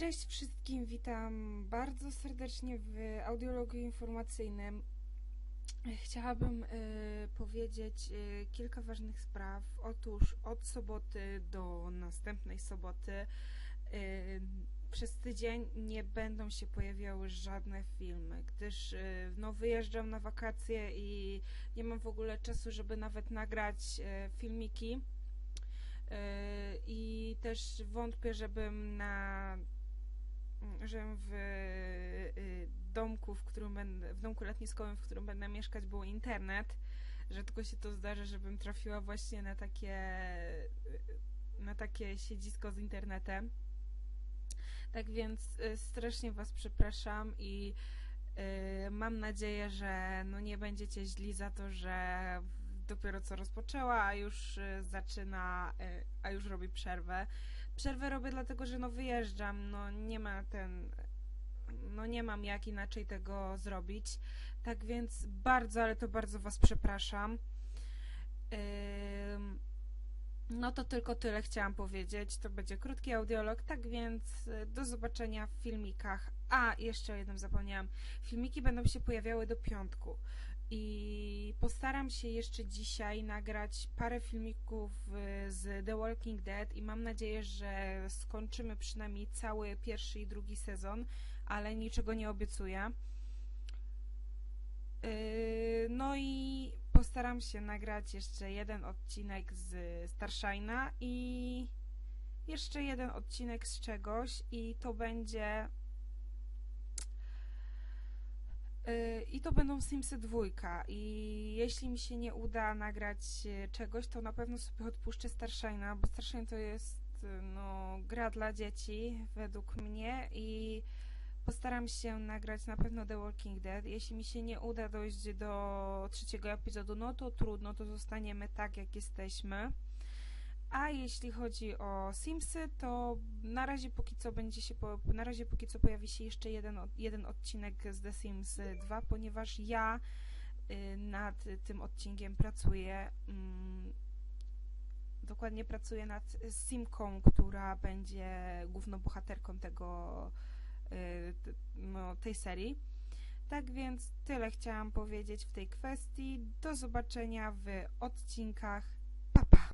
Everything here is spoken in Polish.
Cześć wszystkim, witam bardzo serdecznie w audiologu informacyjnym. Chciałabym y, powiedzieć y, kilka ważnych spraw. Otóż od soboty do następnej soboty y, przez tydzień nie będą się pojawiały żadne filmy, gdyż y, no, wyjeżdżam na wakacje i nie mam w ogóle czasu, żeby nawet nagrać y, filmiki. Y, I też wątpię, żebym na że w y, domku, w którym będę, w domku letniskowym, w którym będę mieszkać, był internet. Rzadko się to zdarzy, żebym trafiła właśnie na takie, y, na takie siedzisko z internetem. Tak więc y, strasznie Was przepraszam i mam nadzieję, że no nie będziecie źli za to, że dopiero co rozpoczęła, a już zaczyna, a już robi przerwę. Przerwę robię dlatego, że no wyjeżdżam, no nie ma ten... No nie mam jak inaczej tego zrobić. Tak więc bardzo, ale to bardzo Was przepraszam. No to tylko tyle chciałam powiedzieć. To będzie krótki audiolog, tak więc y, do zobaczenia w filmikach. A, jeszcze o jednym zapomniałam. Filmiki będą się pojawiały do piątku i postaram się jeszcze dzisiaj nagrać parę filmików y, z The Walking Dead i mam nadzieję, że skończymy przynajmniej cały pierwszy i drugi sezon, ale niczego nie obiecuję. Y, no i postaram się nagrać jeszcze jeden odcinek z Starshine'a i jeszcze jeden odcinek z czegoś i to będzie I to będą Simsy dwójka i jeśli mi się nie uda nagrać y, czegoś, to na pewno sobie odpuszczę Starshine'a, bo Starshine to jest y, no, gra dla dzieci według mnie i postaram się nagrać na pewno The Walking Dead. Jeśli mi się nie uda dojść do trzeciego epizodu, no to trudno, to zostaniemy tak jak jesteśmy. Jeśli chodzi o Simsy, to na razie póki co będzie się po, na razie póki co pojawi się jeszcze jeden, jeden odcinek z The Sims 2, ponieważ ja y, nad tym odcinkiem pracuję. Mm, dokładnie pracuję nad Simką, która będzie główną bohaterką tego, y, no, tej serii. Tak więc tyle chciałam powiedzieć w tej kwestii. Do zobaczenia w odcinkach